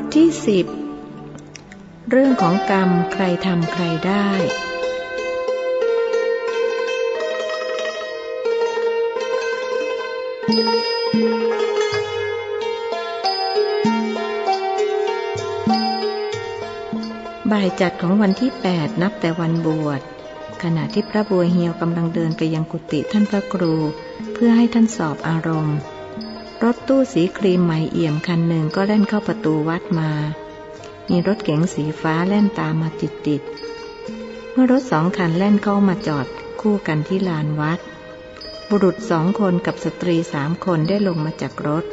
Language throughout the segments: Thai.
ทที่สิบเรื่องของกรรมใครทำใครได้ บ่ายจัดของวันที่8นับแต่วันบวช ขณะที่พระบัวเฮียวกำลังเดินไปยังกุฏิท่านพระครู เพื่อให้ท่านสอบอารมณ์ รถตู้สีครีมใหม่เอี่ยมคันหนึ่งก็เล่นเข้าประตูวัดมา มีรถเก๋งสีฟ้าแล่นตามมาติดติดๆเมื่อรถสองคันแล่นเข้ามาจอดคู่กันที่ลานวัด บุรุษสองคนกับสตรีสามคนได้ลงมาจากรถ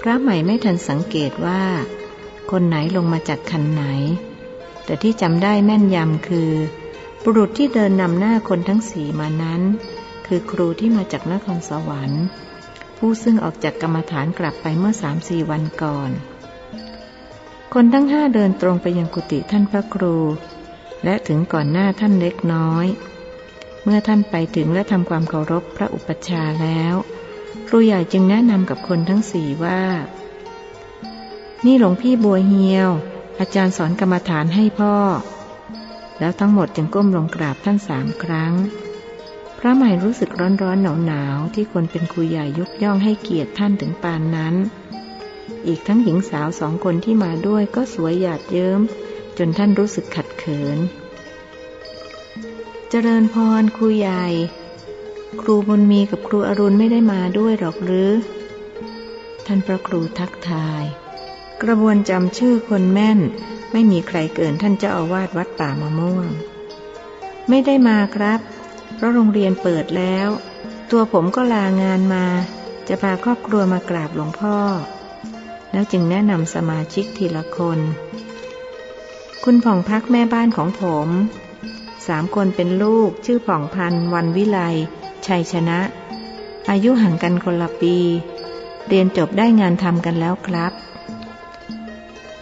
พระใหม่ไม่ทันสังเกตว่า คนไหนลงมาจากคันไหน แต่ที่จำได้แม่นยำคือ บุรุษที่เดินนำหน้าคนทั้งสี่มานั้น คือครูที่มาจากนครสวรรค์ ผู้ซึ่งออกจากกรรมฐานกลับไปเมื่อสามสี่วันก่อน คนทั้งห้าเดินตรงไปยังกุฏิท่านพระครู และถึงก่อนหน้าท่านเล็กน้อย เมื่อท่านไปถึงและทำความเคารพพระอุปชาแล้ว ครูใหญ่จึงแนะนำกับคนทั้งสี่ว่า นี่หลวงพี่บัวเฮียว อาจารย์สอนกรรมฐานให้พ่อ แล้วทั้งหมดจึงก้มลงกราบท่านสามครั้ง พระใหม่รู้สึกร้อนร้อนหนาวหนาวๆที่คนเป็นครูใหญ่ยกย่องให้เกียรติท่านถึงปานนั้น อีกทั้งหญิงสาวสองคนที่มาด้วยก็สวยหยาดเยิ้ม จนท่านรู้สึกขัดเขิน เจริญพรครูใหญ่ ครูบุญมีกับครูอรุณไม่ได้มาด้วยหรอกหรือ ท่านพระครูทักทาย กระบวนจำชื่อคนแม่น ไม่มีใครเกินท่านเจ้าอาวาสวัดป่ามะม่วง ไม่ได้มาครับ เพราะโรงเรียนเปิดแล้ว ตัวผมก็ลางานมา จะพาครอบครัวมากราบหลวงพ่อ แล้วจึงแนะนำสมาชิกทีละคน คุณผ่องพักแม่บ้านของผมสามคนเป็นลูกชื่อผ่องพันธ์วันวิไลชัยชนะ อายุห่างกันคนละปี เรียนจบได้งานทำกันแล้วครับ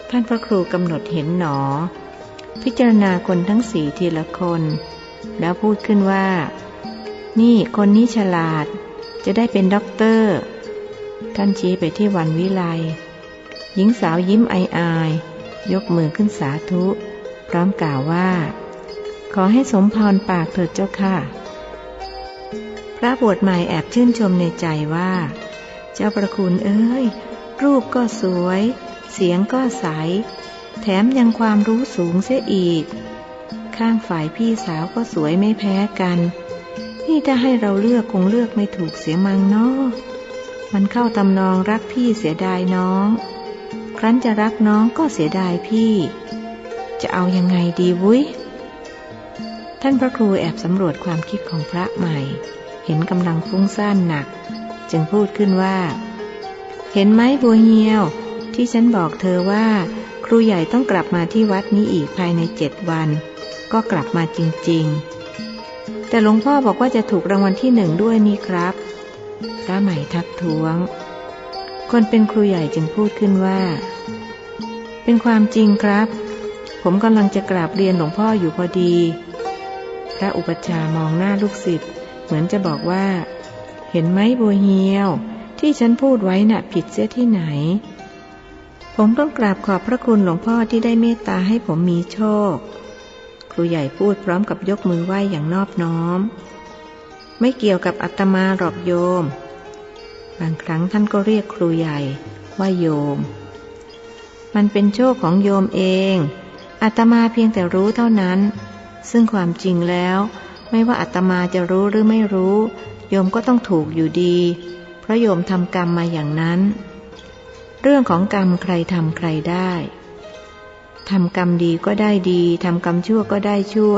ท่านพระครูกำหนดเห็นหนอ พิจารณาคนทั้งสี่ทีละคน แล้วพูดขึ้นว่า นี่คนนี้ฉลาด จะได้เป็นด็อกเตอร์ ท่านชี้ไปที่วันวิไล หญิงสาวยิ้มอายอายๆยกมือขึ้นสาธุ พร้อมกล่าวว่า ขอให้สมพรปากเถิดเจ้าค่ะ พระบวชใหม่แอบชื่นชมในใจว่า เจ้าประคุณเอ้ย รูปก็สวย เสียงก็ใส แถมยังความรู้สูงเสียอีก ข้างฝ่ายพี่สาวก็สวยไม่แพ้กัน นี่ถ้าให้เราเลือกคงเลือกไม่ถูกเสียมังเนาะมันเข้าตำนองรักพี่เสียดายน้อง ครั้นจะรักน้องก็เสียดายพี่ จะเอายังไงดีวุ้ยท่านพระครูแอบสำรวจความคิดของพระใหม่ เห็นกำลังฟุ้งซ่านหนัก จึงพูดขึ้นว่า เห็นไหมบัวเฮียว ที่ฉันบอกเธอว่า ครูใหญ่ต้องกลับมาที่วัดนี้อีกภายในเจ็ดวัน ก็กลับมาจริงๆ แต่หลวงพ่อบอกว่าจะถูกรางวัลที่หนึ่งด้วยนี่ครับ พระใหม่ทักท้วง คนเป็นครูใหญ่จึงพูดขึ้นว่า เป็นความจริงครับ ผมกำลังจะกราบเรียนหลวงพ่ออยู่พอดี พระอุปชามองหน้าลูกศิษย์เหมือนจะบอกว่า เห็นไหมบัวเฮียว ที่ฉันพูดไว้น่ะผิดเสียที่ไหนผมต้องกราบขอบพระคุณหลวงพ่อที่ได้เมตตาให้ผมมีโชค รูใหญ่พูดพร้อมกับยกมือไหว้อย่างนอบน้อม ไม่เกี่ยวกับอาตมาหรอกโยม บางครั้งท่านก็เรียกครูใหญ่ว่าโยม มันเป็นโชคของโยมเองอาตมาเพียงแต่รู้เท่านั้น ซึ่งความจริงแล้ว ไม่ว่าอาตมาจะรู้หรือไม่รู้ โยมก็ต้องถูกอยู่ดี เพราะโยมทำกรรมมาอย่างนั้น เรื่องของกรรมใครทำใครได้ ทำกรรมดีก็ได้ดี ทำกรรมชั่วก็ได้ชั่ว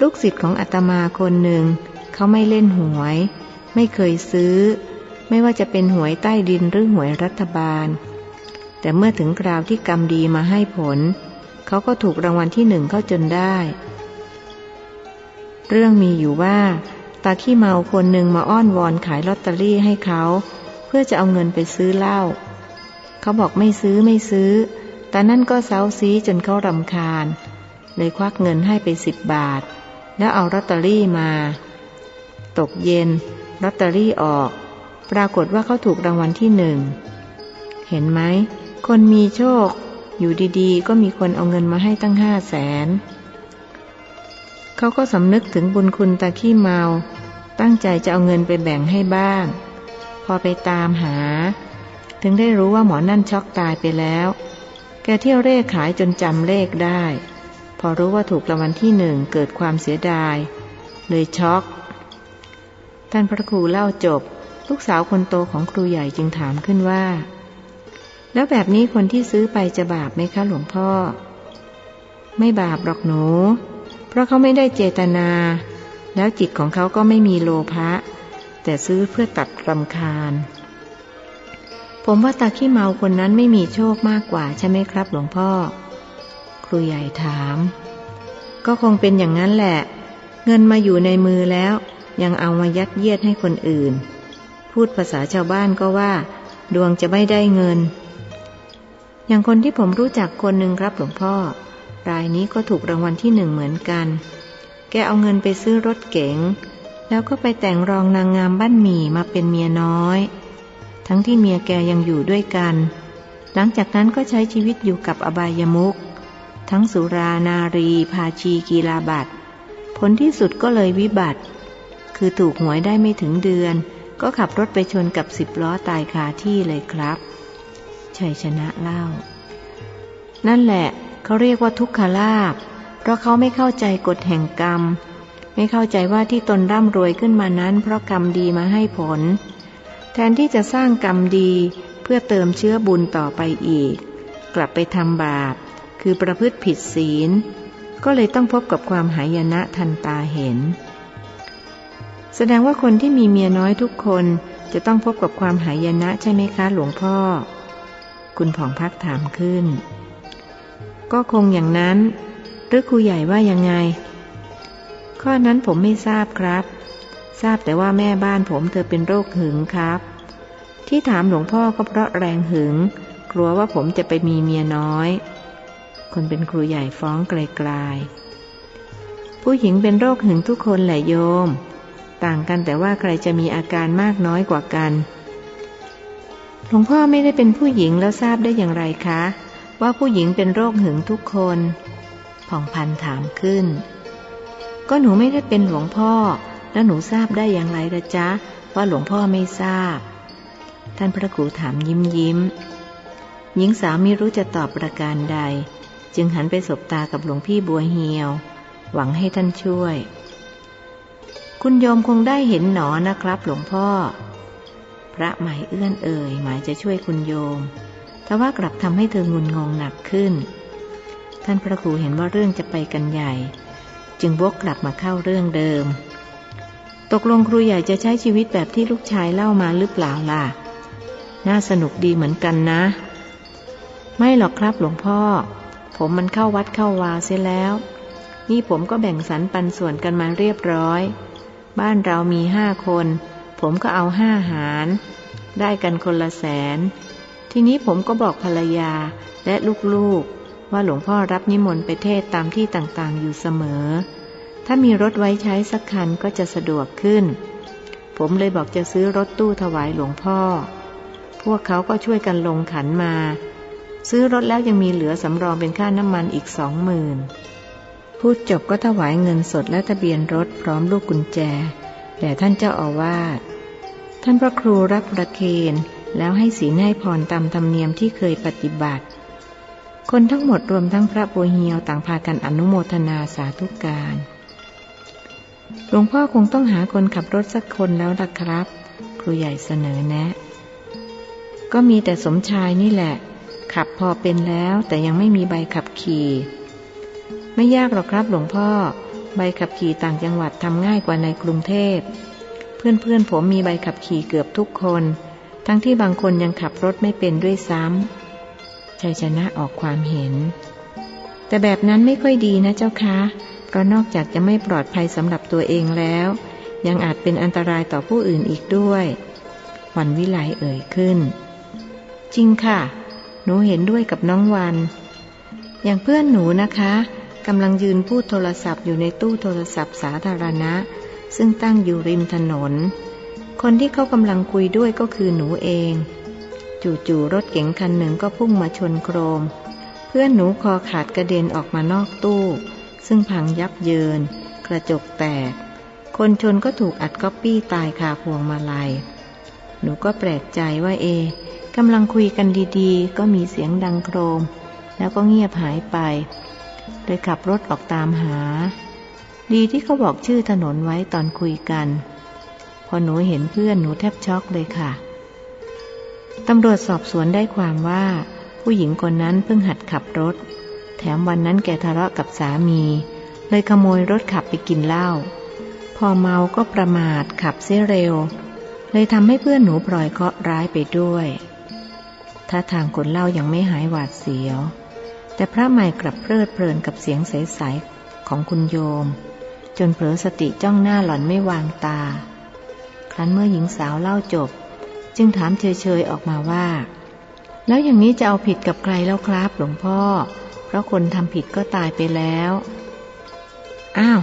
ลูกศิษย์ของอาตมาคนหนึ่ง เขาไม่เล่นหวย ไม่เคยซื้อ ไม่ว่าจะเป็นหวยใต้ดินหรือหวยรัฐบาล แต่เมื่อถึงคราวที่กรรมดีมาให้ผล เขาก็ถูกรางวัลที่หนึ่งเข้าจนได้ เรื่องมีอยู่ว่า ตาขี้เมาคนหนึ่งมาอ้อนวอนขายลอตเตอรี่ให้เขา เพื่อจะเอาเงินไปซื้อเหล้า เขาบอกไม่ซื้อไม่ซื้อ แต่นั่นก็เซาซีจนเขารำคาญ เลยควักเงินให้ไปสิบบาท แล้วเอาลอตเตอรี่มา ตกเย็นลอตเตอรี่ออก ปรากฏว่าเขาถูกรางวัลที่หนึ่ง เห็นไหม คนมีโชค อยู่ดีๆ ก็มีคนเอาเงินมาให้ตั้งห้าแสนเขาก็สำนึกถึงบุญคุณตาขี้เมา ตั้งใจจะเอาเงินไปแบ่งให้บ้าง พอไปตามหา ถึงได้รู้ว่าหมอนั่นช็อกตายไปแล้ว แกเที่ยวเร่ขายจนจำเลขได้ พอรู้ว่าถูกรางวัลที่หนึ่งเกิดความเสียดาย เลยช็อก ท่านพระครูเล่าจบ ลูกสาวคนโตของครูใหญ่จึงถามขึ้นว่า แล้วแบบนี้คนที่ซื้อไปจะบาปไหมคะหลวงพ่อ ไม่บาปหรอกหนู เพราะเขาไม่ได้เจตนา แล้วจิตของเขาก็ไม่มีโลภะแต่ซื้อเพื่อตัดรำคาญ ผมว่าตาขี้เมาคนนั้นไม่มีโชคมากกว่าใช่ไหมครับหลวงพ่อ ครูใหญ่ถาม ก็คงเป็นอย่างนั้นแหละ เงินมาอยู่ในมือแล้ว ยังเอามายัดเยียดให้คนอื่น พูดภาษาชาวบ้านก็ว่า ดวงจะไม่ได้เงิน อย่างคนที่ผมรู้จักคนหนึ่งครับหลวงพ่อ รายนี้ก็ถูกรางวัลที่หนึ่งเหมือนกัน แกเอาเงินไปซื้อรถเก๋ง แล้วก็ไปแต่งรองนางงามบ้านหมี่มาเป็นเมียน้อย ทั้งที่เมียแกยังอยู่ด้วยกัน หลังจากนั้นก็ใช้ชีวิตอยู่กับอบายมุกทั้งสุรานารีภาชีกีฬาบัตรผลที่สุดก็เลยวิบัติ คือถูกหวยได้ไม่ถึงเดือน ก็ขับรถไปชนกับสิบล้อตายคาที่เลยครับชัยชนะเล่า นั่นแหละเขาเรียกว่าทุกขลาภเพราะเขาไม่เข้าใจกฎแห่งกรรม ไม่เข้าใจว่าที่ตนร่ำรวยขึ้นมานั้น เพราะกรรมดีมาให้ผล แทนที่จะสร้างกรรมดีเพื่อเติมเชื้อบุญต่อไปอีก กลับไปทำบาป คือประพฤติผิดศีล ก็เลยต้องพบกับความหายนะทันตาเห็น แสดงว่าคนที่มีเมียน้อยทุกคนจะต้องพบกับความหายนะใช่ไหมคะหลวงพ่อ คุณผ่องพักถามขึ้น ก็คงอย่างนั้น หรือครูใหญ่ว่ายังไง ข้อนั้นผมไม่ทราบครับ ทราบแต่ว่าแม่บ้านผมเธอเป็นโรคหึงครับ ที่ถามหลวงพ่อก็เพราะแรงหึง กลัวว่าผมจะไปมีเมียน้อย คนเป็นครูใหญ่ฟ้องไกลๆผู้หญิงเป็นโรคหึงทุกคนแหละโยม ต่างกันแต่ว่าใครจะมีอาการมากน้อยกว่ากันหลวงพ่อไม่ได้เป็นผู้หญิงแล้วทราบได้อย่างไรคะ ว่าผู้หญิงเป็นโรคหึงทุกคนผ่องพันถามขึ้น ก็หนูไม่ได้เป็นหลวงพ่อ แล้วหนูทราบได้อย่างไรละจ๊ะ ว่าหลวงพ่อไม่ทราบ ท่านพระครูถามยิ้มยิ้ม หญิงสาวไม่รู้จะตอบประการใด จึงหันไปสบตากับหลวงพี่บัวเหียว หวังให้ท่านช่วย คุณโยมคงได้เห็นหนอนะครับ หลวงพ่อ พระหมายเอื้อนเอ่ยหมายจะช่วยคุณโยม แต่ว่ากลับทำให้เธองุนงงหนักขึ้น ท่านพระครูเห็นว่าเรื่องจะไปกันใหญ่ จึงวกกลับมาเข้าเรื่องเดิม ตกลงครูใหญ่จะใช้ชีวิตแบบที่ลูกชายเล่ามาหรือเปล่าล่ะ น่าสนุกดีเหมือนกันนะ ไม่หรอกครับหลวงพ่อ ผมมันเข้าวัดเข้าวาเสียแล้ว นี่ผมก็แบ่งสรรปันส่วนกันมาเรียบร้อย บ้านเรามีห้าคน ผมก็เอาห้าหาร ได้กันคนละแสน ทีนี้ผมก็บอกภรรยาและลูกๆ ว่าหลวงพ่อรับนิมนต์ไปเทศตามที่ต่างๆอยู่เสมอ ถ้ามีรถไว้ใช้สักคันก็จะสะดวกขึ้น ผมเลยบอกจะซื้อรถตู้ถวายหลวงพ่อ พวกเขาก็ช่วยกันลงขันมา ซื้อรถแล้วยังมีเหลือสำรองเป็นค่าน้ำมันอีกสองหมื่นพูดจบก็ถวายเงินสดและทะเบียนรถพร้อมลูกกุญแจ แด่ท่านเจ้าอาวาส ท่านพระครูรับประเคนแล้วให้ศีลให้พรตามธรรมเนียมที่เคยปฏิบัติ คนทั้งหมดรวมทั้งพระบัวเฮียวต่างพากันอนุโมทนาสาธุการ หลวงพ่อคงต้องหาคนขับรถสักคนแล้วล่ะครับ ครูใหญ่เสนอแนะ ก็มีแต่สมชายนี่แหละ ขับพอเป็นแล้วแต่ยังไม่มีใบขับขี่ ไม่ยากหรอกครับหลวงพ่อ ใบขับขี่ต่างจังหวัดทำง่ายกว่าในกรุงเทพ เพื่อนๆผมมีใบขับขี่เกือบทุกคน ทั้งที่บางคนยังขับรถไม่เป็นด้วยซ้ำชัยชนะออกความเห็น แต่แบบนั้นไม่ค่อยดีนะเจ้าคะ เพราะนอกจากจะไม่ปลอดภัยสำหรับตัวเองแล้ว ยังอาจเป็นอันตรายต่อผู้อื่นอีกด้วยวันวิไลเอ่ยขึ้น จริงค่ะ หนูเห็นด้วยกับน้องวัน อย่างเพื่อนหนูนะคะกำลังยืนพูดโทรศัพท์อยู่ในตู้โทรศัพท์สาธารณะ ซึ่งตั้งอยู่ริมถนน คนที่เขากำลังคุยด้วยก็คือหนูเอง จู่ๆรถเก๋งคันหนึ่งก็พุ่งมาชนโครม เพื่อนหนูคอขาดกระเด็นออกมานอกตู้ ซึ่งพังยับเยิน กระจกแตก คนชนก็ถูกอัดก๊อปปี้ตายคาพวงมาลัย หนูก็แปลกใจว่าเอกำลังคุยกันดีๆ ก็มีเสียงดังโครม แล้วก็เงียบหายไปเลยขับรถออกตามหา ดีที่เขาบอกชื่อถนนไว้ตอนคุยกัน พอหนูเห็นเพื่อนหนูแทบช็อกเลยค่ะตำรวจสอบสวนได้ความว่า ผู้หญิงคนนั้นเพิ่งหัดขับรถ แถมวันนั้นแกทะเลาะกับสามี เลยขโมยรถขับไปกินเหล้า พอเมาก็ประมาทขับเสียเร็ว เลยทำให้เพื่อนหนูพลอยเคาะร้ายไปด้วย ถ้าทางคนเล่ายังไม่หายหวาดเสียว แต่พระใหม่กลับเพลิดเพลินกับเสียงใสๆของคุณโยม จนเผลอสติจ้องหน้าหล่อนไม่วางตา ครั้นเมื่อหญิงสาวเล่าจบ จึงถามเฉยๆออกมาว่า แล้วอย่างนี้จะเอาผิดกับใครแล้วครับหลวงพ่อ ราะคนทำผิดก็ตายไปแล้ว อ้าว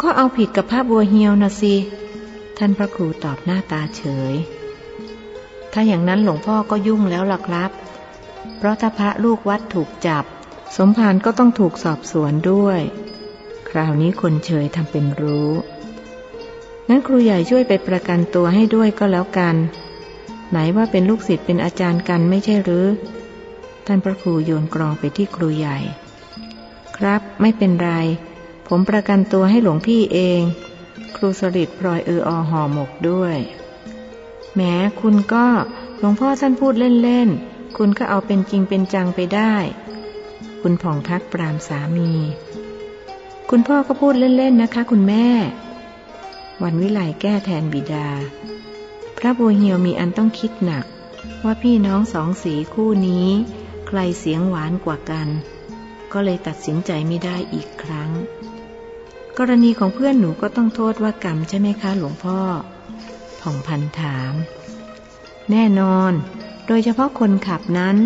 ก็เอาผิดกับพระบัวเฮียวนะสิ ท่านพระครูตอบหน้าตาเฉย ถ้าอย่างนั้นหลวงพ่อก็ยุ่งแล้วล่ะครับ เพราะถ้าพระลูกวัดถูกจับ สมภารก็ต้องถูกสอบสวนด้วย คราวนี้คนเฉยทำเป็นรู้งั้นครูใหญ่ช่วยไปประกันตัวให้ด้วยก็แล้วกัน ไหนว่าเป็นลูกศิษย์เป็นอาจารย์กันไม่ใช่หรือ ท่านพระครูโยนกรองไปที่ครูใหญ่ ครับไม่เป็นไร ผมประกันตัวให้หลวงพี่เอง ครูสลิดพลอยเอออห่อหมกด้วยแม้คุณก็หลวงพ่อท่านพูดเล่นๆ คุณก็เอาเป็นจริงเป็นจังไปได้ คุณผ่องทักปรามสามี คุณพ่อก็พูดเล่นๆนะคะ คุณแม่ วันวิไลแก้แทนบิดา พระบัวเหียวมีอันต้องคิดหนัก ว่าพี่น้องสองสีคู่นี้ ใครเสียงหวานกว่ากัน ก็เลยตัดสินใจไม่ได้อีกครั้ง กรณีของเพื่อนหนูก็ต้องโทษว่ากรรมใช่ไหมคะหลวงพ่อ ผ่องพันถาม แน่นอน โดยเฉพาะคนขับนั้น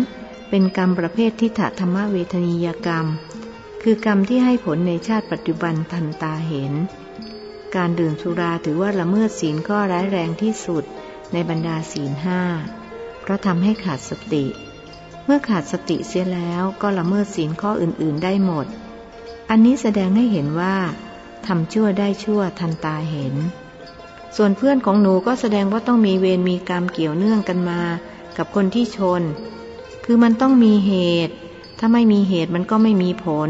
เป็นกรรมประเภททิฏฐธรรมเวทนียกรรม คือกรรมที่ให้ผลในชาติปัจจุบันทันตาเห็น การดื่มสุราถือว่าละเมิดศีลข้อร้ายแรงที่สุดในบรรดาศีลห้า เพราะทำให้ขาดสติ เมื่อขาดสติเสียแล้วก็ละเมิดศีลข้ออื่นๆได้หมด อันนี้แสดงให้เห็นว่าทำชั่วได้ชั่วทันตาเห็น ส่วนเพื่อนของหนูก็แสดงว่าต้องมีเวรมีกรรมเกี่ยวเนื่องกันมา กับคนที่ชน คือมันต้องมีเหตุ ถ้าไม่มีเหตุมันก็ไม่มีผล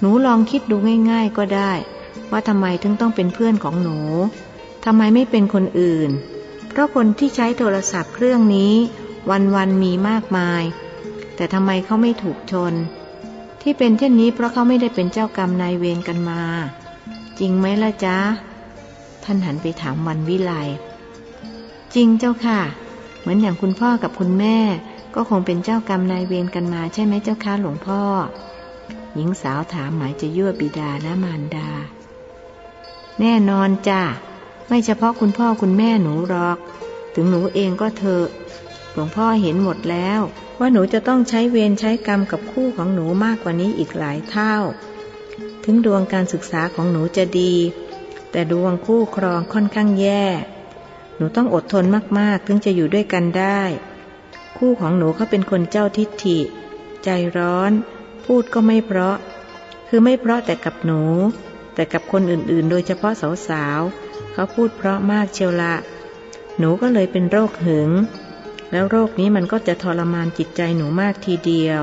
หนูลองคิดดูง่าย ๆก็ได้ ว่าทำไมถึงต้องเป็นเพื่อนของหนูทำไมไม่เป็นคนอื่น เพราะคนที่ใช้โทรศัพท์เครื่องนี้ วันๆมีมากมาย แต่ทำไมเขาไม่ถูกชน ที่เป็นเช่นนี้เพราะเขาไม่ได้เป็นเจ้ากรรมนายเวรกันมา จริงไหมล่ะจ๊ะ ท่านหันไปถามวันวิไลจริงเจ้าค่ะ เหมือนอย่างคุณพ่อกับคุณแม่ ก็คงเป็นเจ้ากรรมนายเวรกันมาใช่ไหมเจ้าค่ะหลวงพ่อ หญิงสาวถามหมายจะยั่วบิดาและมารดา แน่นอนจ้ะไม่เฉพาะคุณพ่อคุณแม่หนูหรอก ถึงหนูเองก็เถอะ หลวงพ่อเห็นหมดแล้ว ว่าหนูจะต้องใช้เวรใช้กรรมกับคู่ของหนูมากกว่านี้อีกหลายเท่า ถึงดวงการศึกษาของหนูจะดี แต่ดวงคู่ครองค่อนข้างแย่ หนูต้องอดทนมากๆ ถึงจะอยู่ด้วยกันได้ คู่ของหนูเขาเป็นคนเจ้าทิฏฐิ ใจร้อน พูดก็ไม่เพราะ คือไม่เพราะแต่กับหนู แต่กับคนอื่นๆ โดยเฉพาะสาวๆเขาพูดเพราะมากเชียวละหนูก็เลยเป็นโรคหึง แล้วโรคนี้มันก็จะทรมานจิตใจหนูมากทีเดียว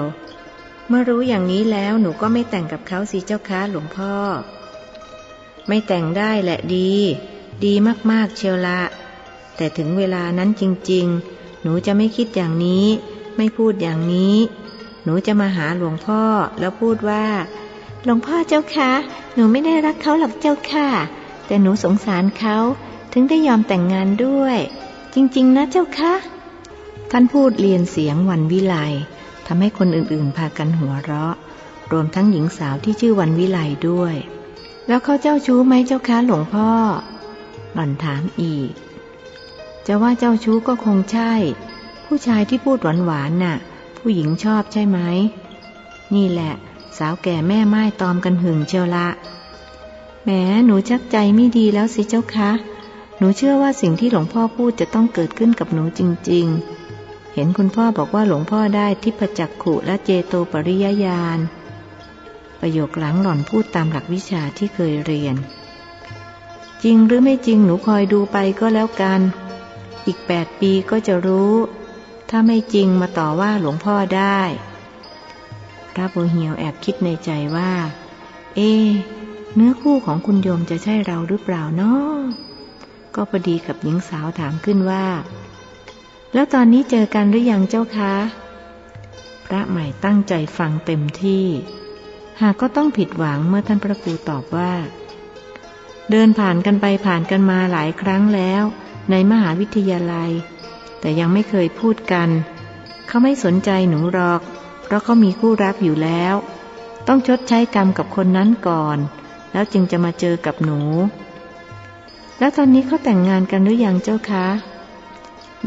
เมื่อรู้อย่างนี้แล้วหนูก็ไม่แต่งกับเขาสิเจ้าค้าหลวงพ่อ ไม่แต่งได้แหละดี ดีมากๆเชียวละ แต่ถึงเวลานั้นจริง ๆ หนูจะไม่คิดอย่างนี้ ไม่พูดอย่างนี้ หนูจะมาหาหลวงพ่อแล้วพูดว่า หลวงพ่อเจ้าคะหนูไม่ได้รักเขาหรอกเจ้าค่ะ แต่หนูสงสารเขาถึงได้ยอมแต่งงานด้วย จริง ๆ นะเจ้าคะ ท่านพูดเรียนเสียงวันวิไลทำให้คนอื่นๆ พากันหัวเราะ รวมทั้งหญิงสาวที่ชื่อวันวิไลด้วย แล้วเขาเจ้าชู้ไหมเจ้าคะหลวงพ่อ หล่อนถามอีก จะว่าเจ้าชู้ก็คงใช่ ผู้ชายที่พูดหวานๆน่ะ ผู้หญิงชอบใช่ไหม นี่แหละ สาวแก่แม่ไม้ตอมกันหึงเชียวละแหมหนูชักใจไม่ดีแล้วสิเจ้าคะ หนูเชื่อว่าสิ่งที่หลวงพ่อพูดจะต้องเกิดขึ้นกับหนูจริง ๆ เห็นคุณพ่อบอกว่าหลวงพ่อได้ทิพจักขุและเจโตปริยญาณ ประโยคหลังหล่อนพูดตามหลักวิชาที่เคยเรียน จริงหรือไม่จริงหนูคอยดูไปก็แล้วกัน อีกแปดปีก็จะรู้ ถ้าไม่จริงมาต่อว่าหลวงพ่อได้พระโบเหียวแอบคิดในใจว่า เอเนื้อคู่ของคุณโยมจะใช่เราหรือเปล่านาะก็พอดีกับหญิงสาวถามขึ้นว่า แล้วตอนนี้เจอกันหรือยังเจ้าคะ พระใหม่ตั้งใจฟังเต็มที่ หากก็ต้องผิดหวังเมื่อท่านพระครูตอบว่า เดินผ่านกันไปผ่านกันมาหลายครั้งแล้ว ในมหาวิทยาลัย แต่ยังไม่เคยพูดกัน เขาไม่สนใจหนูหรอก เพราะเขามีคู่รักอยู่แล้ว ต้องชดใช้กรรมกับคนนั้นก่อน แล้วจึงจะมาเจอกับหนู แล้วตอนนี้เขาแต่งงานกันหรือยังเจ้าคะ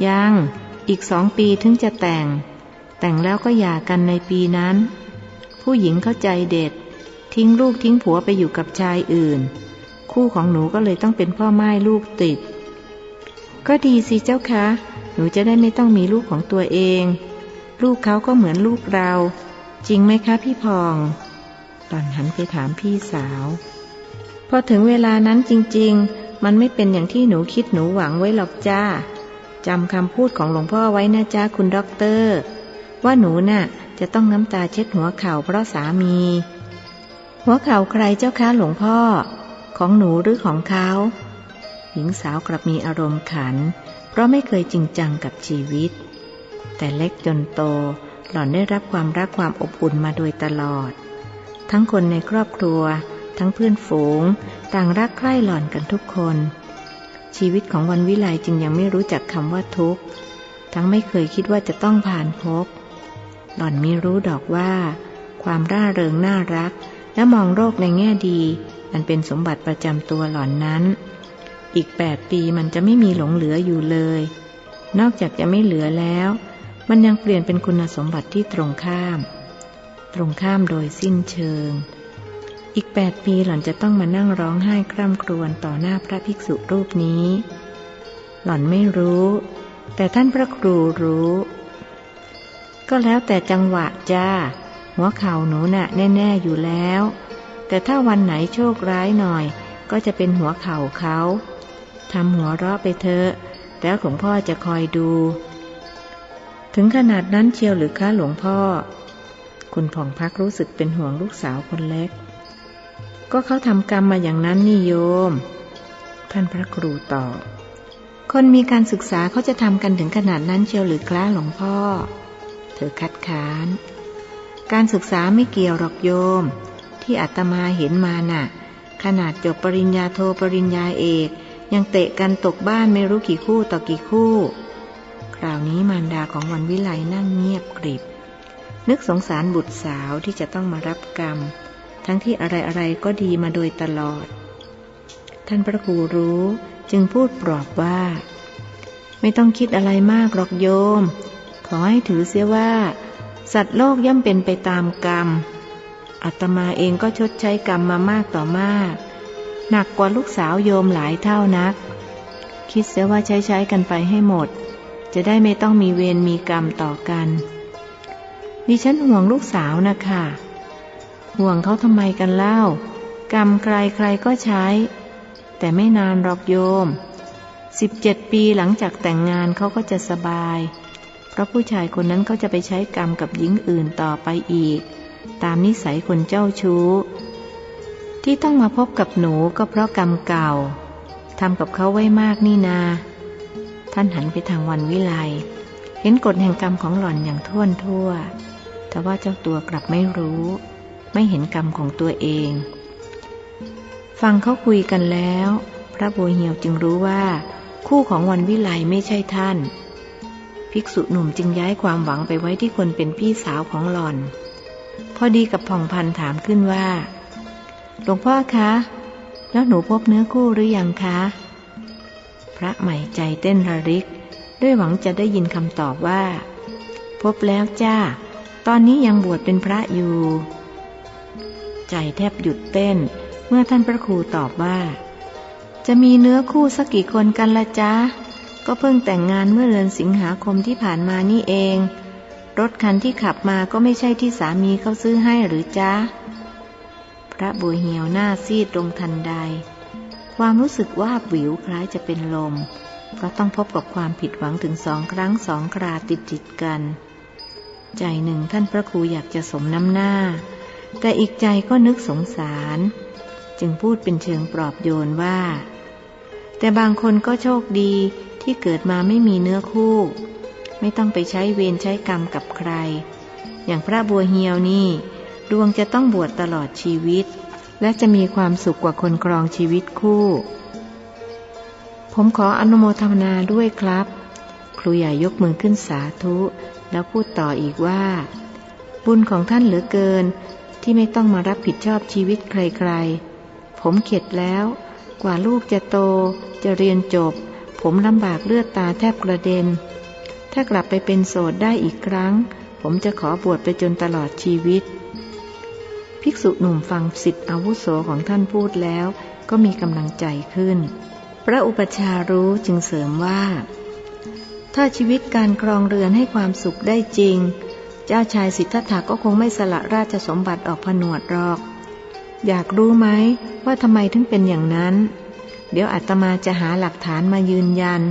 ยังอีกสองปีถึงจะแต่ง แต่งแล้วก็หย่ากันในปีนั้น ผู้หญิงเข้าใจเด็ด ทิ้งลูกทิ้งผัวไปอยู่กับชายอื่น คู่ของหนูก็เลยต้องเป็นพ่อไม้ลูกติด ก็ดีสิเจ้าคะ หนูจะได้ไม่ต้องมีลูกของตัวเอง ลูกเขาก็เหมือนลูกเรา จริงไหมคะพี่พองหล่อนหันไปถามพี่สาว พอถึงเวลานั้นจริง ๆ มันไม่เป็นอย่างที่หนูคิดหนูหวังไว้หรอกจ้า จำคำพูดของหลวงพ่อไว้นะจ้าคุณด็อกเตอร์ ว่าหนูน่ะ จะต้องน้ำตาเช็ดหัวเข่าเพราะสามี หัวเข่าใครเจ้าคะหลวงพ่อ ของหนูหรือของเขา หญิงสาวกลับมีอารมณ์ขัน เพราะไม่เคยจริงจังกับชีวิต แต่เล็กจนโตหล่อนได้รับความรักความอบอุ่นมาโดยตลอด ทั้งคนในครอบครัว ทั้งเพื่อนฝูง ต่างรักใคร่หล่อนกันทุกคน ชีวิตของวันวิไลจึงยังไม่รู้จักคำว่าทุกข์ ทั้งไม่เคยคิดว่าจะต้องผ่านพบ หล่อนไม่รู้ดอกว่า ความร่าเริงน่ารัก และมองโรคในแง่ดี มันเป็นสมบัติประจำตัวหล่อนนั้น อีกแปดปีมันจะไม่มีหลงเหลืออยู่เลย นอกจากจะไม่เหลือแล้ว มันยังเปลี่ยนเป็นคุณสมบัติที่ตรงข้าม ตรงข้ามโดยสิ้นเชิง อีกแปดปีหล่อนจะต้องมานั่งร้องไห้คร่ำครวญต่อหน้าพระภิกษุรูปนี้ หล่อนไม่รู้ แต่ท่านพระครูรู้ ก็แล้วแต่จังหวะจ้า หัวเข่าหนูน่ะแน่ๆอยู่แล้ว แต่ถ้าวันไหนโชคร้ายหน่อย ก็จะเป็นหัวเข่าเขาทำหัวเราะไปเถอะแล้วหลวงพ่อจะคอยดู ถึงขนาดนั้นเชียวหรือคะหลวงพ่อ คุณผ่องพักรู้สึกเป็นห่วงลูกสาวคนเล็ก ก็เขาทำกรรมมาอย่างนั้นนี่โยม ท่านพระครูตอบ คนมีการศึกษาเขาจะทำกันถึงขนาดนั้นเชียวหรือกล้าหลวงพ่อ เธอคัดค้าน การศึกษาไม่เกี่ยวหรอกโยม ที่อาตมาเห็นมาน่ะ ขนาดจบปริญญาโทรปริญญาเอก ยังเตะกันตกบ้านไม่รู้กี่คู่ต่อกี่คู่ คราวนี้มารดาของวันวิไลนั่งเงียบกริบนึกสงสารบุตรสาวที่จะต้องมารับกรรม ทั้งที่อะไรๆก็ดีมาโดยตลอด ท่านพระครูรู้จึงพูดปลอบว่า ไม่ต้องคิดอะไรมากหรอกโยม ขอให้ถือเสียว่า สัตว์โลกย่อมเป็นไปตามกรรมอัตมาเองก็ชดใช้กรรมมามากต่อมาก หนักกว่าลูกสาวโยมหลายเท่านัก คิดเสียว่าใช้ใช้กันไปให้หมด จะได้ไม่ต้องมีเวรมีกรรมต่อกันดิฉันห่วงลูกสาวนะคะ ห่วงเขาทำไมกันเล่า กรรมใครใครก็ใช้ แต่ไม่นานหรอกโยมสิบเจ็ดปีหลังจากแต่งงานเขาก็จะสบาย เพราะผู้ชายคนนั้นเขาจะไปใช้กรรมกับหญิงอื่นต่อไปอีก ตามนิสัยคนเจ้าชู้ ที่ต้องมาพบกับหนูก็เพราะกรรมเก่าทำกับเขาไว้มากนี่นา ท่านหันไปทางวันวิไลเห็นกฎแห่งกรรมของหล่อนอย่างท่วนทั่ว แต่ว่าเจ้าตัวกลับไม่รู้ ไม่เห็นกรรมของตัวเอง ฟังเขาคุยกันแล้ว พระโบเหียวจึงรู้ว่า คู่ของวันวิไลไม่ใช่ท่าน ภิกษุหนุ่มจึงย้ายความหวังไปไว้ที่คนเป็นพี่สาวของหล่อน พอดีกับผ่องพันถามขึ้นว่าหลวงพ่อคะ แล้วหนูพบเนื้อคู่หรือยังคะ พระใหม่ใจเต้นระริก ด้วยหวังจะได้ยินคำตอบว่า พบแล้วจ้า ตอนนี้ยังบวชเป็นพระอยู่ ใจแทบหยุดเต้น เมื่อท่านพระครูตอบว่า จะมีเนื้อคู่สักกี่คนกันละจ๊ะ ก็เพิ่งแต่งงานเมื่อเดือนสิงหาคมที่ผ่านมานี่เอง รถคันที่ขับมาก็ไม่ใช่ที่สามีเขาซื้อให้หรือจ๊ะ พระบัวเหียวหน้าซีดลงทันใด ความรู้สึกว่าบวิวคล้ายจะเป็นลมเพราะต้องพบกับความผิดหวังถึงสองครั้งสองคราติดติดกัน ใจหนึ่งท่านพระครูอยากจะสมน้ำหน้า แต่อีกใจก็นึกสงสาร จึงพูดเป็นเชิงปลอบโยนว่า แต่บางคนก็โชคดีที่เกิดมาไม่มีเนื้อคู่ ไม่ต้องไปใช้เวรใช้กรรมกับใคร อย่างพระบัวเฮียวนี่ ดวงจะต้องบวชตลอดชีวิต และจะมีความสุขกว่าคนครองชีวิตคู่ ผมขออนุโมทนาด้วยครับ ครูใหญ่ยกมือขึ้นสาธุ แล้วพูดต่ออีกว่า บุญของท่านเหลือเกิน ที่ไม่ต้องมารับผิดชอบชีวิตใครๆ ผมเข็ดแล้ว กว่าลูกจะโต จะเรียนจบ ผมลำบากเลือดตาแทบกระเด็น ถ้ากลับไปเป็นโสดได้อีกครั้ง ผมจะขอบวชไปจนตลอดชีวิต ภิกษุหนุ่มฟังสิทธิอาวุโสของท่านพูดแล้ว ก็มีกำลังใจขึ้น พระอุปชารู้จึงเสริมว่า ถ้าชีวิตการครองเรือนให้ความสุขได้จริง เจ้าชายสิทธัตถะก็คงไม่สละราชสมบัติออกผนวดหรอก อยากรู้ไหมว่าทำไมถึงเป็นอย่างนั้น เดี๋ยวอาตมาจะหาหลักฐานมายืนยัน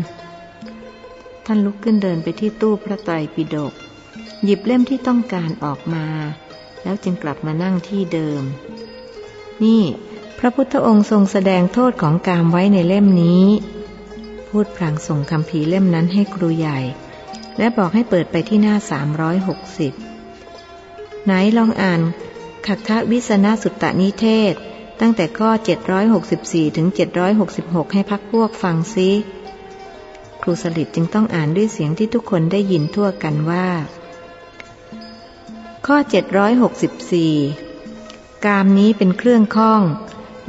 ท่านลุกขึ้นเดินไปที่ตู้พระไตรปิฎกหยิบเล่มที่ต้องการออกมา แล้วจึงกลับมานั่งที่เดิม นี่ พระพุทธองค์ทรงแสดงโทษของกามไว้ในเล่มนี้ พูดพลางส่งคำผีเล่มนั้นให้ครูใหญ่ และบอกให้เปิดไปที่หน้า 360 ไหนลองอ่านขักทวิสนาสุตตนิเทศ ตั้งแต่ข้อ 764 ถึง 766 ให้พักพวกฟังซิครูสลิดจึงต้องอ่านด้วยเสียงที่ทุกคนได้ยินทั่วกันว่า ข้อ 764 กามนี้เป็นเครื่องข้อง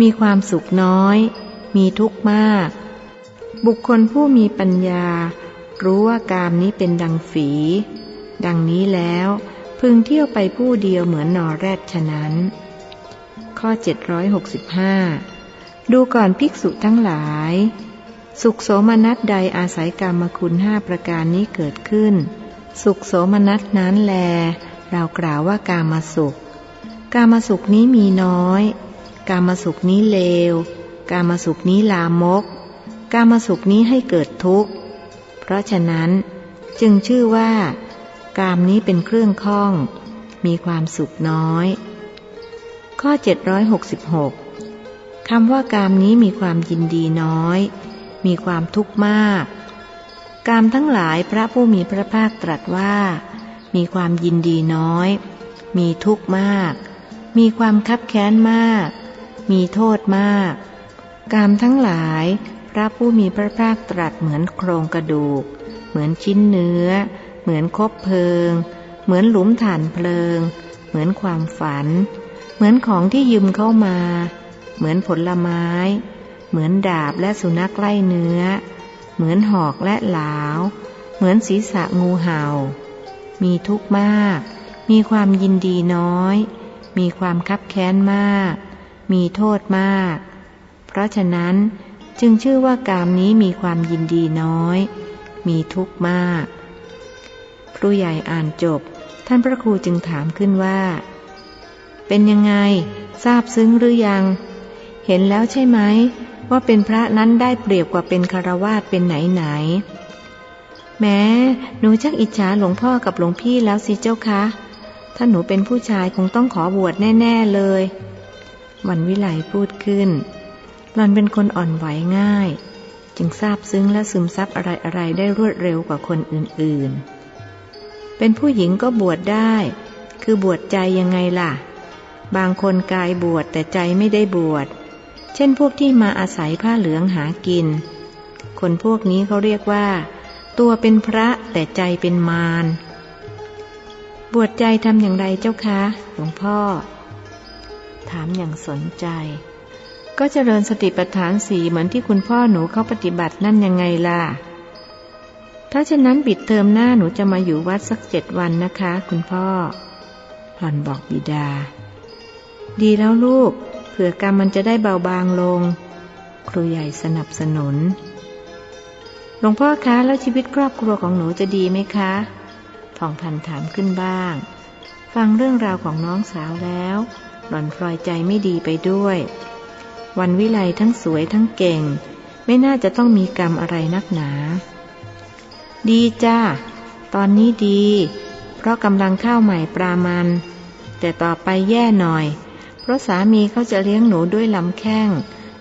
มีความสุขน้อย มีทุกข์มาก บุคคลผู้มีปัญญา รู้ว่ากามนี้เป็นดังฝี ดังนี้แล้ว พึงเที่ยวไปผู้เดียวเหมือนนอแรดฉะนั้น ข้อ 765 ดูก่อนภิกษุทั้งหลาย สุขโสมนัสใดอาศัยกรรมคุณห้าประการนี้เกิดขึ้น สุขโสมนัสนั้นแล เรากล่าวว่ากามาสุข กามาสุขนี้มีน้อย กามาสุขนี้เลว กามาสุขนี้ลามก กามาสุขนี้ให้เกิดทุกข์ เพราะฉะนั้นจึงชื่อว่า กามนี้เป็นเครื่องข้อง มีความสุขน้อย ข้อ 766คำว่ากามนี้มีความยินดีน้อย มีความทุกข์มาก กามทั้งหลายพระผู้มีพระภาคตรัสว่า มีความยินดีน้อย มีทุกข์มาก มีความคับแค้นมาก มีโทษมาก กามทั้งหลาย ระผู้มีพระภาคตรัสเหมือนโครงกระดูก เหมือนชิ้นเนื้อ เหมือนคบเพลิง เหมือนหลุมฐานเพลิง เหมือนความฝัน เหมือนของที่ยืมเข้ามา เหมือนผลไม้ เหมือนดาบและสุนัขไล่เนื้อ เหมือนหอกและหลาว เหมือนศีรษะงูเห่า มีทุกข์มาก มีความยินดีน้อย มีความคับแค้นมาก มีโทษมาก เพราะฉะนั้น จึงชื่อว่ากามนี้มีความยินดีน้อย มีทุกข์มาก ครูใหญ่อ่านจบ ท่านพระครูจึงถามขึ้นว่า เป็นยังไง ทราบซึ้งหรือยัง เห็นแล้วใช่ไหม ว่าเป็นพระนั้นได้เปรียบกว่าเป็นคารวาสเป็นไหนไหน แม้หนูชักอิจฉาหลวงพ่อกับหลวงพี่แล้วสิเจ้าคะ ถ้าหนูเป็นผู้ชายคงต้องขอบวชแน่ ๆเลย วันวิไลพูดขึ้น หลอนเป็นคนอ่อนไหวง่าย จึงทราบซึ้งและซึมซับอะไรๆได้รวดเร็วกว่าคนอื่นๆ เป็นผู้หญิงก็บวชได้ คือบวชใจยังไงล่ะ บางคนกายบวชแต่ใจไม่ได้บวช เช่นพวกที่มาอาศัยผ้าเหลืองหากิน คนพวกนี้เขาเรียกว่า ตัวเป็นพระแต่ใจเป็นมารบวชใจทำอย่างไรเจ้าคะหลวงพ่อ ถามอย่างสนใจ ก็เจริญสติปัฏฐานสีเหมือนที่คุณพ่อหนูเขาปฏิบัตินั่นยังไงล่ะ ถ้าเช่นนั้นบิดเทอมหน้าหนูจะมาอยู่วัดสักเจ็ดวันนะคะ คุณพ่อ หล่อนบอกบิดา ดีแล้วลูก เผื่อกรรมมันจะได้เบาบางลง ครูใหญ่สนับสนุน หลวงพ่อคะแล้วชีวิตครอบครัวของหนูจะดีไหมคะผ่องพันถามขึ้นบ้าง ฟังเรื่องราวของน้องสาวแล้ว หล่อนพลอยใจไม่ดีไปด้วย วันวิไลทั้งสวยทั้งเก่ง ไม่น่าจะต้องมีกรรมอะไรนักหนา ดีจ้า ตอนนี้ดี เพราะกำลังข้าวใหม่ปลามัน แต่ต่อไปแย่หน่อย เพราะสามีเขาจะเลี้ยงหนูด้วยลำแข้ง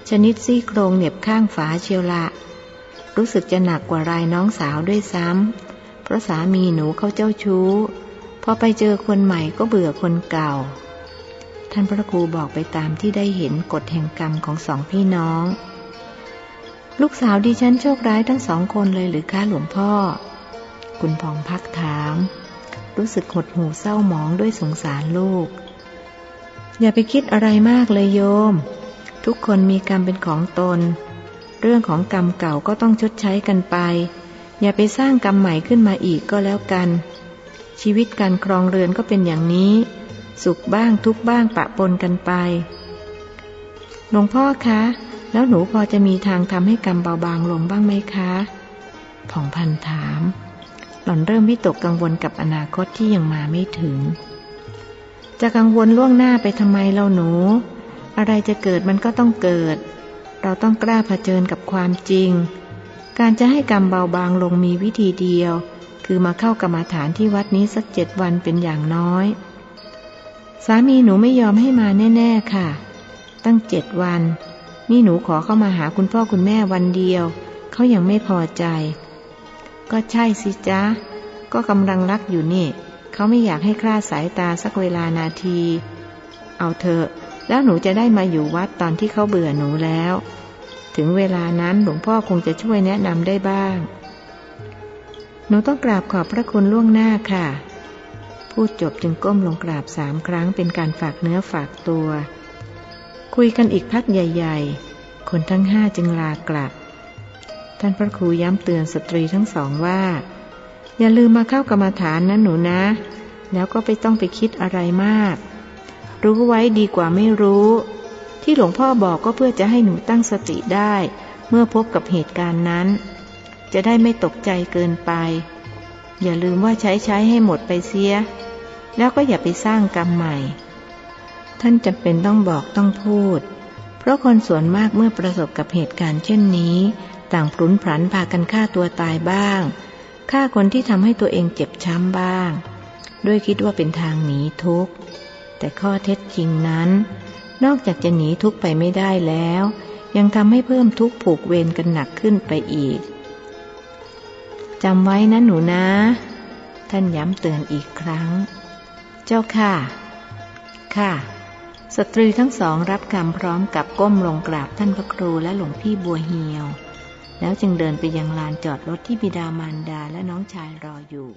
ชนิดซี่โครงเหน็บข้างฝาเชียวละ รู้สึกจะหนักกว่ารายน้องสาวด้วยซ้ำเพราะสามีหนูเขาเจ้าชู้พอไปเจอคนใหม่ก็เบื่อคนเก่า ท่านพระครูบอกไปตามที่ได้เห็นกฎแห่งกรรมของสองพี่น้อง ลูกสาวดิฉันโชคร้ายทั้งสองคนเลยหรือคะหลวงพ่อ คุณพองพักถาม รู้สึกหดหูเศร้าหมองด้วยสงสารลูก อย่าไปคิดอะไรมากเลยโยม ทุกคนมีกรรมเป็นของตน เรื่องของกรรมเก่าก็ต้องชดใช้กันไป อย่าไปสร้างกรรมใหม่ขึ้นมาอีกก็แล้วกัน ชีวิตการครองเรือนก็เป็นอย่างนี้ สุขบ้างทุกบ้างปะปนกันไป หลวงพ่อคะ แล้วหนูพอจะมีทางทำให้กรรมเบาบางลงบ้างไหมคะผ่องพันถาม หล่อนเริ่มวิตกกังวลกับอนาคตที่ยังมาไม่ถึง จะกังวลล่วงหน้าไปทำไมเราหนู อะไรจะเกิดมันก็ต้องเกิด เราต้องกล้าเผชิญกับความจริง การจะให้กรรมเบาบางลงมีวิธีเดียว คือมาเข้ากรรมาฐานที่วัดนี้สักเจ็ดวันเป็นอย่างน้อย สามีหนูไม่ยอมให้มาแน่ ๆ ค่ะ ตั้งเจ็ดวัน นี่หนูขอเข้ามาหาคุณพ่อคุณแม่วันเดียว เขายังไม่พอใจ ก็ใช่สิจ๊ะ ก็กำลังรักอยู่นี่ เขาไม่อยากให้คลาดสายตาสักเวลานาที เอาเถอะ แล้วหนูจะได้มาอยู่วัดตอนที่เขาเบื่อหนูแล้ว ถึงเวลานั้นหลวงพ่อคงจะช่วยแนะนำได้บ้าง หนูต้องกราบขอบพระคุณล่วงหน้าค่ะ พูดจบจึงก้มลงกราบสามครั้งเป็นการฝากเนื้อฝากตัว คุยกันอีกพักใหญ่ ๆ คนทั้งห้าจึงลากลับ ท่านพระครูย้ำเตือนสตรีทั้งสองว่า อย่าลืมมาเข้ากรรมาฐานนะหนูนะ แล้วก็ไปต้องไปคิดอะไรมาก รู้ไว้ดีกว่าไม่รู้ ที่หลวงพ่อบอกก็เพื่อจะให้หนูตั้งสติได้ เมื่อพบกับเหตุการณ์นั้น จะได้ไม่ตกใจเกินไป อย่าลืมว่าใช้ใช้ให้หมดไปเสีย แล้วก็อย่าไปสร้างกรรมใหม่ ท่านจำเป็นต้องบอกต้องพูด เพราะคนส่วนมากเมื่อประสบกับเหตุการณ์เช่นนี้ ต่างปรุนผันพากันฆ่าตัวตายบ้างฆ่าคนที่ทำให้ตัวเองเจ็บช้ำบ้าง ด้วยคิดว่าเป็นทางหนีทุกข์ แต่ข้อเท็จจริงนั้น นอกจากจะหนีทุกข์ไปไม่ได้แล้ว ยังทำให้เพิ่มทุกข์ผูกเวรกันหนักขึ้นไปอีก จำไว้นะหนูนะ ท่านย้ำเตือนอีกครั้ง เจ้าค่ะ ค่ะ สตรีทั้งสองรับคำพร้อมกับก้มลงกราบท่านพระครูและหลวงพี่บัวเหียว แล้วจึงเดินไปยังลานจอดรถที่บิดามารดาและน้องชายรออยู่